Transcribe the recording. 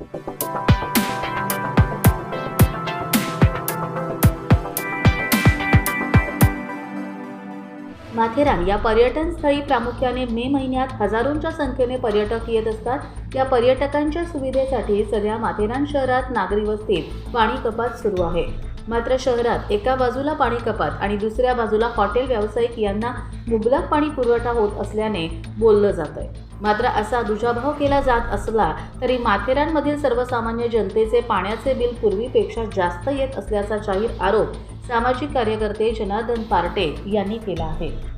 माथेरान या पर्यटन स्थळी प्रामुख्याने मे महिन्यात हजारोंच्या संख्येने पर्यटक येत असतात. या पर्यटकांच्या सुविधेसाठी सध्या माथेरान शहरात नागरी वस्तीत पाणी कपात सुरू आहे. मात्र शहरात एका बाजूला पाणी कपात आणि दुसऱ्या बाजूला हॉटेल व्यावसायिक यांना मुबलक पाणी पुरवठा होत असल्याने बोललं जात आहे मात्र असा दुजाभाव केला जात असला तरी माथेरानमधील सर्वसामान्य जनतेचे पाण्याचे बिल पूर्वीपेक्षा जास्त येत असल्याचा जाहीर आरोप सामाजिक कार्यकर्ते जनार्दन पार्टे यांनी केला आहे.